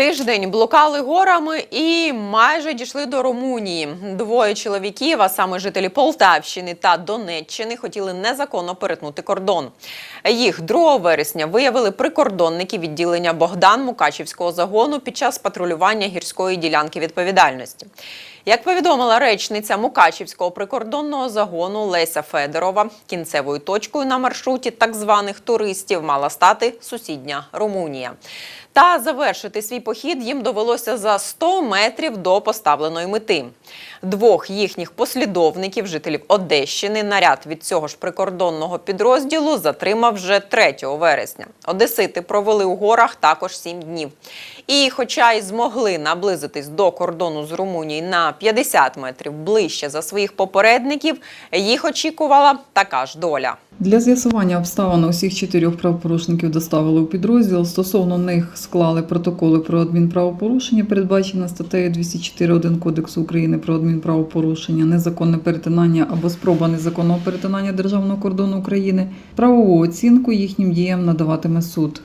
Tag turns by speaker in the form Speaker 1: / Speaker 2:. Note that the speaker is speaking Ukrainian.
Speaker 1: Тиждень блукали горами і майже дійшли до Румунії. Двоє чоловіків, а саме жителі Полтавщини та Донеччини, хотіли незаконно перетнути кордон. Їх 2 вересня виявили прикордонники відділення Богдан Мукачівського загону під час патрулювання гірської ділянки відповідальності. Як повідомила речниця Мукачівського прикордонного загону Леся Федорова, кінцевою точкою на маршруті так званих туристів мала стати сусідня Румунія. Та завершити свій похід їм довелося за 100 метрів до поставленої мети. Двох їхніх послідовників, жителів Одещини, наряд від цього ж прикордонного підрозділу затримав вже 3 вересня. Одесити провели у горах також 7 днів. І, хоча й змогли наблизитись до кордону з Румунією на 50 метрів ближче за своїх попередників, їх очікувала така ж доля.
Speaker 2: Для з'ясування обставин усіх чотирьох правопорушників доставили у підрозділ. Стосовно них склали протоколи про адмінправопорушення, передбачені статтею 204.1 Кодексу України про адмінправопорушення, незаконне перетинання або спроба незаконного перетинання державного кордону України. Правову оцінку їхнім діям надаватиме суд.